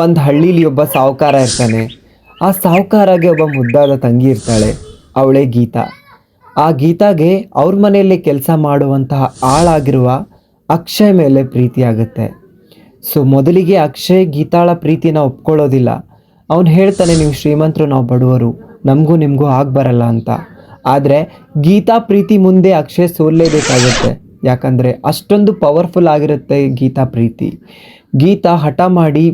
ಒಂದು ಹಳ್ಳೀಲಿ ಒಬ್ಬ ಸಾಹುಕಾರ ಇರ್ತಾನೆ. ಆ ಸಾಹುಕಾರಗೆ ಒಬ್ಬ ಮುದ್ದಾದ ತಂಗಿ ಇರ್ತಾಳೆ, ಅವಳೇ ಗೀತಾ. ಆ ಗೀತಾಗೆ ಅವ್ರ ಮನೆಯಲ್ಲಿ ಕೆಲಸ ಮಾಡುವಂತಹ ಆಳಾಗಿರುವ ಅಕ್ಷಯ್ ಮೇಲೆ ಪ್ರೀತಿ ಆಗುತ್ತೆ. ಸೊ ಮೊದಲಿಗೆ ಅಕ್ಷಯ್ ಗೀತಾಳ ಪ್ರೀತಿನ ಒಪ್ಕೊಳ್ಳೋದಿಲ್ಲ. ಅವನು ಹೇಳ್ತಾನೆ, ನೀವು ಶ್ರೀಮಂತರು, ನಾವು ಬಡವರು. ನಮಗೂ ನಿಮಗೂ ಆಗ ಬರಲ್ಲ ಅಂತ. ಆದರೆ ಗೀತಾ ಪ್ರೀತಿ ಮುಂದೆ ಅಕ್ಷಯ್ ಸೋಲ್ಲೇಬೇಕಾಗುತ್ತೆ. ಯಾಕಂದರೆ ಅಷ್ಟೊಂದು ಪವರ್ಫುಲ್ ಆಗಿರುತ್ತೆ ಗೀತಾ ಪ್ರೀತಿ. ಗೀತಾ ಹಠ ಮಾಡಿ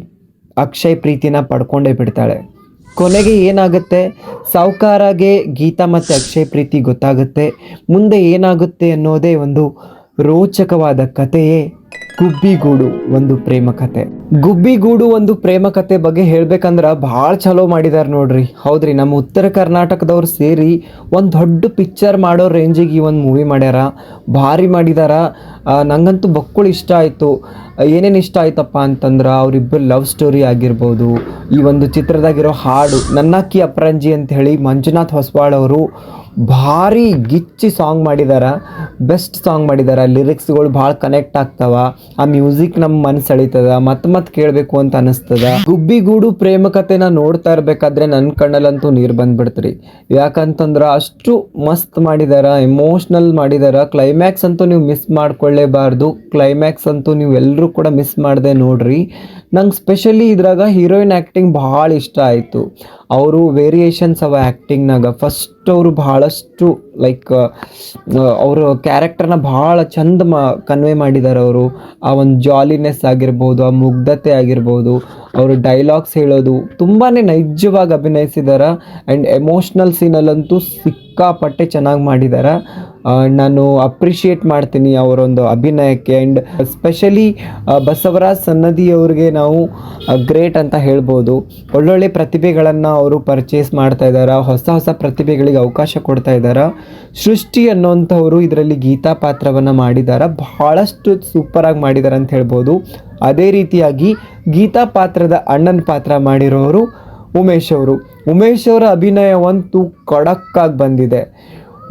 ಅಕ್ಷಯ್ ಪ್ರೀತಿನ ಪಡ್ಕೊಂಡೇ ಬಿಡ್ತಾಳೆ. ಕೊನೆಗೆ ಏನಾಗುತ್ತೆ? ಸಾವುಕಾರಗೆ ಗೀತಾ ಮತ್ತು ಅಕ್ಷಯ್ ಪ್ರೀತಿ ಗೊತ್ತಾಗುತ್ತೆ. ಮುಂದೆ ಏನಾಗುತ್ತೆ ಅನ್ನೋದೇ ಒಂದು ರೋಚಕವಾದ ಕಥೆಯೇ. ಗುಬ್ಬಿಗೂಡು ಒಂದು ಪ್ರೇಮ ಕತೆ. ಗುಬ್ಬಿಗೂಡು ಒಂದು ಪ್ರೇಮ ಕತೆ ಬಗ್ಗೆ ಹೇಳ್ಬೇಕಂದ್ರ ಭಾಳ ಚಲೋ ಮಾಡಿದಾರೆ ನೋಡ್ರಿ. ಹೌದ್ರಿ, ನಮ್ಮ ಉತ್ತರ ಕರ್ನಾಟಕದವ್ರು ಸೇರಿ ಒಂದು ದೊಡ್ಡ ಪಿಕ್ಚರ್ ಮಾಡೋ ರೇಂಜಿಗೆ ಈ ಒಂದು ಮೂವಿ ಮಾಡ್ಯಾರ. ಭಾರಿ ಮಾಡಿದಾರ. ನಂಗಂತೂ ಬಕ್ಕುಳು ಇಷ್ಟ ಆಯಿತು. ಏನೇನು ಇಷ್ಟ ಆಯ್ತಪ್ಪ ಅಂತಂದ್ರೆ ಅವರಿಬ್ಬರು ಲವ್ ಸ್ಟೋರಿ ಆಗಿರ್ಬೋದು, ಈ ಒಂದು ಚಿತ್ರದಾಗಿರೋ ಹಾಡು ನನ್ನಕ್ಕಿ ಅಪ್ರಂಜಿ ಅಂತ ಹೇಳಿ ಮಂಜುನಾಥ್ ಹೊಸವಾಳ್ ಅವರು ಭಾರಿ ಗಿಚ್ಚಿ ಸಾಂಗ್ ಮಾಡಿದಾರ ಬೆಸ್ಟ್ ಸಾಂಗ್ ಮಾಡಿದಾರ ಲಿರಿಕ್ಸ್ಗಳು ಭಾಳ ಕನೆಕ್ಟ್ ಆಗ್ತಾವ, ಆ ಮ್ಯೂಸಿಕ್ ನಮ್ಮ ಮನಸ್ಸು ಸೆಳಿತದ, ಮತ್ತೆ ಮತ್ತೆ ಕೇಳಬೇಕು ಅಂತ ಅನಿಸ್ತದ. ಗುಬ್ಬಿಗೂಡು ಪ್ರೇಮ ಕಥೆನ ನೋಡ್ತಾ ಇರ್ಬೇಕಾದ್ರೆ ನನ್ನ ಕಣ್ಣಲ್ಲಂತೂ ನೀರು ಬಂದ್ಬಿಡ್ತರಿ. ಯಾಕಂತಂದ್ರೆ ಅಷ್ಟು ಮಸ್ತ್ ಮಾಡಿದಾರ ಎಮೋಷ್ನಲ್ ಮಾಡಿದಾರ ಕ್ಲೈಮ್ಯಾಕ್ಸ್ ಅಂತೂ ನೀವು ಮಿಸ್ ಮಾಡ್ಕೊಳ್ಳೇಬಾರ್ದು ಕ್ಲೈಮ್ಯಾಕ್ಸ್ ಅಂತೂ ನೀವು ಎಲ್ಲರೂ ಕೂಡ ಮಿಸ್ ಮಾಡದೆ ನೋಡ್ರಿ. ನಂಗೆ ಸ್ಪೆಷಲಿ ಇದ್ರಾಗ ಹೀರೋಯಿನ್ ಆ್ಯಕ್ಟಿಂಗ್ ಭಾಳ ಇಷ್ಟ ಆಯಿತು. ಅವರು ವೇರಿಯೇಷನ್ಸ್ ಅವ ಆ್ಯಕ್ಟಿಂಗ್ನಾಗ ಫಸ್ಟ್ ಅವರು ಭಾಳಷ್ಟು ಲೈಕ್ ಅವರು ಕ್ಯಾರೆಕ್ಟರ್ನ ಭಾಳ ಚಂದ ಮಾ ಕನ್ವೆ ಮಾಡಿದ್ದಾರೆ ಅವರು. ಆ ಒಂದು ಜಾಲಿನೆಸ್ ಆಗಿರ್ಬೋದು, ಆ ಮುಗ್ಧತೆ ಆಗಿರ್ಬೋದು, ಅವರು ಡೈಲಾಗ್ಸ್ ಹೇಳೋದು ತುಂಬಾ ನೈಜವಾಗಿ ಅಭಿನಯಿಸಿದ್ದಾರೆ ಆ್ಯಂಡ್ ಎಮೋಷ್ನಲ್ ಸೀನಲ್ಲಂತೂ ಸಿಕ್ಕಾಪಟ್ಟೆ ಚೆನ್ನಾಗಿ ಮಾಡಿದ್ದಾರೆ ನಾನು ಅಪ್ರಿಷಿಯೇಟ್ ಮಾಡ್ತೀನಿ ಅವರೊಂದು ಅಭಿನಯಕ್ಕೆ ಆ್ಯಂಡ್ ಸ್ಪೆಷಲಿ ಬಸವರಾಜ್ ಸನ್ನದಿ ಅವ್ರಿಗೆ ನಾವು ಗ್ರೇಟ್ ಅಂತ ಹೇಳ್ಬೋದು. ಒಳ್ಳೊಳ್ಳೆ ಪ್ರತಿಭೆಗಳನ್ನು ಅವರು ಪರ್ಚೇಸ್ ಮಾಡ್ತಾ ಇದ್ದಾರೆ, ಹೊಸ ಹೊಸ ಪ್ರತಿಭೆಗಳಿಗೆ ಅವಕಾಶ ಕೊಡ್ತಾ ಇದ್ದಾರೆ, ಸೃಷ್ಟಿ ಅನ್ನೋಂಥವ್ರು ಇದರಲ್ಲಿ ಗೀತಾ ಪಾತ್ರವನ್ನು ಮಾಡಿದ್ದಾರೆ ಬಹಳಷ್ಟು ಸೂಪರಾಗಿ ಮಾಡಿದ್ದಾರೆ ಅಂತ ಹೇಳ್ಬೋದು. ಅದೇ ರೀತಿಯಾಗಿ ಗೀತಾ ಪಾತ್ರದ ಅಣ್ಣನ ಪಾತ್ರ ಮಾಡಿರೋರು ಉಮೇಶ್ ಅವರು. ಉಮೇಶ್ ಅವರ ಅಭಿನಯವಂತೂ ಖಡಕ್ಕಾಗಿ ಬಂದಿದೆ.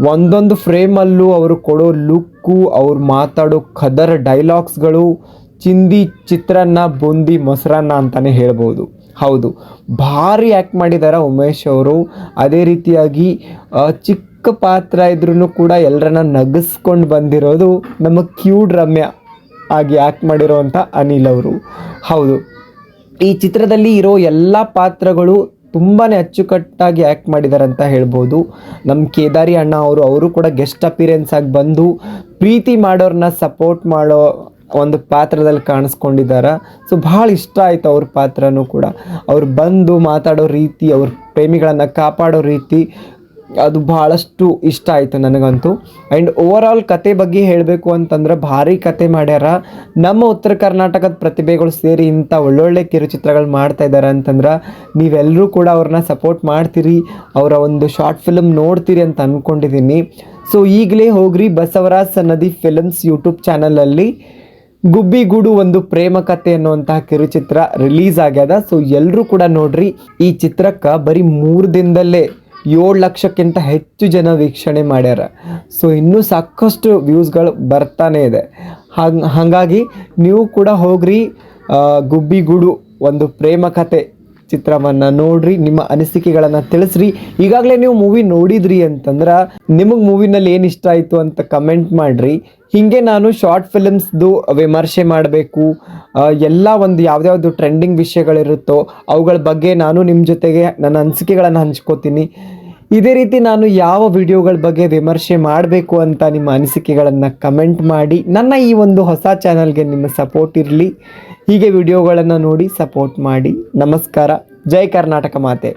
ಒಂದೊಂದು ಫ್ರೇಮಲ್ಲೂ ಅವರು ಕೊಡೋ ಲುಕ್ಕು, ಅವ್ರು ಮಾತಾಡೋ ಖದರ್ ಡೈಲಾಗ್ಸ್ಗಳು, ಚಿಂದಿ ಚಿತ್ರಾನ್ನ, ಬೂಂದಿ ಮೊಸರನ್ನ ಅಂತಲೇ ಹೇಳ್ಬೋದು. ಹೌದು, ಭಾರಿ ಆ್ಯಕ್ಟ್ ಮಾಡಿದ್ದಾರೆ ಉಮೇಶ್ ಅವರು. ಅದೇ ರೀತಿಯಾಗಿ ಚಿಕ್ಕ ಪಾತ್ರ ಇದ್ರೂ ಕೂಡ ಎಲ್ಲರನ್ನ ನಗಿಸ್ಕೊಂಡು ಬಂದಿರೋದು ನಮ್ಮ ಕ್ಯೂಡ್ ರಮ್ಯ ಆಗಿ ಆ್ಯಕ್ಟ್ ಮಾಡಿರೋವಂಥ ಅನಿಲ್ ಅವರು. ಹೌದು, ಈ ಚಿತ್ರದಲ್ಲಿ ಇರೋ ಎಲ್ಲ ಪಾತ್ರಗಳು ತುಂಬಾ ಅಚ್ಚುಕಟ್ಟಾಗಿ ಆ್ಯಕ್ಟ್ ಮಾಡಿದ್ದಾರೆ ಅಂತ ಹೇಳ್ಬೋದು. ನಮ್ಮ ಕೇದಾರಿ ಅಣ್ಣ ಅವರು ಅವರು ಕೂಡ ಗೆಸ್ಟ್ ಅಪಿರೆನ್ಸ್ ಆಗಿ ಬಂದು ಪ್ರೀತಿ ಮಾಡೋರನ್ನ ಸಪೋರ್ಟ್ ಮಾಡೋ ಒಂದು ಪಾತ್ರದಲ್ಲಿ ಕಾಣಿಸ್ಕೊಂಡಿದ್ದಾರೆ ಸೊ ಭಾಳ ಇಷ್ಟ ಆಯಿತು ಅವ್ರ ಪಾತ್ರನೂ ಕೂಡ. ಅವ್ರು ಬಂದು ಮಾತಾಡೋ ರೀತಿ, ಅವ್ರ ಪ್ರೇಮಿಗಳನ್ನು ಕಾಪಾಡೋ ರೀತಿ ಅದು ಭಾಳಷ್ಟು ಇಷ್ಟ ಆಯಿತು ನನಗಂತೂ. ಆ್ಯಂಡ್ ಓವರ್ ಆಲ್ ಕತೆ ಬಗ್ಗೆ ಹೇಳಬೇಕು ಅಂತಂದ್ರೆ ಭಾರಿ ಕತೆ ಮಾಡ್ಯಾರ. ನಮ್ಮ ಉತ್ತರ ಕರ್ನಾಟಕದ ಪ್ರತಿಭೆಗಳು ಸೇರಿ ಇಂಥ ಒಳ್ಳೊಳ್ಳೆ ಕಿರುಚಿತ್ರಗಳು ಮಾಡ್ತಾ ಇದ್ದಾರೆ ಅಂತಂದ್ರೆ ನೀವೆಲ್ಲರೂ ಕೂಡ ಅವ್ರನ್ನ ಸಪೋರ್ಟ್ ಮಾಡ್ತೀರಿ, ಅವರ ಒಂದು ಶಾರ್ಟ್ ಫಿಲಮ್ ನೋಡ್ತೀರಿ ಅಂತ ಅಂದ್ಕೊಂಡಿದ್ದೀನಿ ಸೊ ಈಗಲೇ ಹೋಗ್ರಿ ಬಸವರಾಜ್ ಸನ್ನದಿ ಫಿಲಮ್ಸ್ ಯೂಟ್ಯೂಬ್ ಚಾನಲಲ್ಲಿ ಗುಬ್ಬಿಗೂಡು ಒಂದು ಪ್ರೇಮ ಕತೆ ಅನ್ನುವಂತಹ ಕಿರುಚಿತ್ರ ರಿಲೀಸ್ ಆಗ್ಯದ. ಸೊ ಎಲ್ಲರೂ ಕೂಡ ನೋಡ್ರಿ ಈ ಚಿತ್ರಕ್ಕೆ ಬರೀ ಮೂರು ದಿನದಲ್ಲೇ ಏಳು ಲಕ್ಷಕ್ಕಿಂತ ಹೆಚ್ಚು ಜನ ವೀಕ್ಷಣೆ ಮಾಡ್ಯಾರ. ಸೊ ಇನ್ನೂ ಸಾಕಷ್ಟು ವ್ಯೂಸ್ಗಳು ಬರ್ತಾನೆ ಇದೆ. ಹಾಗೆ, ಹಾಗಾಗಿ ನೀವು ಕೂಡ ಹೋಗ್ರಿ. ಗುಬ್ಬಿಗೂಡು ಒಂದು ಪ್ರೇಮ ಕಥೆ ಚಿತ್ರವನ್ನು ನೋಡ್ರಿ, ನಿಮ್ಮ ಅನಿಸಿಕೆಗಳನ್ನು ತಿಳಿಸ್ರಿ. ಈಗಾಗಲೇ ನೀವು ಮೂವಿ ನೋಡಿದ್ರಿ ಅಂತಂದ್ರೆ ನಿಮಗೆ ಮೂವಿನಲ್ಲಿ ಏನು ಇಷ್ಟ ಆಯಿತು ಅಂತ ಕಮೆಂಟ್ ಮಾಡಿರಿ. ಹೀಗೆ ನಾನು ಶಾರ್ಟ್ ಫಿಲಮ್ಸ್ದು ವಿಮರ್ಶೆ ಮಾಡಬೇಕು. ಎಲ್ಲ ಒಂದು ಯಾವ್ದ್ಯಾವ್ದು ಟ್ರೆಂಡಿಂಗ್ ವಿಷಯಗಳಿರುತ್ತೋ ಅವುಗಳ ಬಗ್ಗೆ ನಾನು ನಿಮ್ಮ ಜೊತೆಗೆ ನನ್ನ ಅನಿಸಿಕೆಗಳನ್ನು ಹಂಚ್ಕೋತೀನಿ. ಇದೇ ರೀತಿ ನಾನು ಯಾವ ವಿಡಿಯೋಗಳ ಬಗ್ಗೆ ವಿಮರ್ಶೆ ಮಾಡಬೇಕು ಅಂತ ನಿಮ್ಮ ಅನಿಸಿಕೆಗಳನ್ನು ಕಮೆಂಟ್ ಮಾಡಿ. ನನ್ನ ಈ ಒಂದು ಹೊಸ ಚಾನಲ್ಗೆ ನಿಮ್ಮ ಸಪೋರ್ಟ್ ಇರಲಿ. ಹೀಗೆ ವಿಡಿಯೋಗಳನ್ನು ನೋಡಿ ಸಪೋರ್ಟ್ ಮಾಡಿ. ನಮಸ್ಕಾರ. ಜೈ ಕರ್ನಾಟಕ ಮಾತೆ.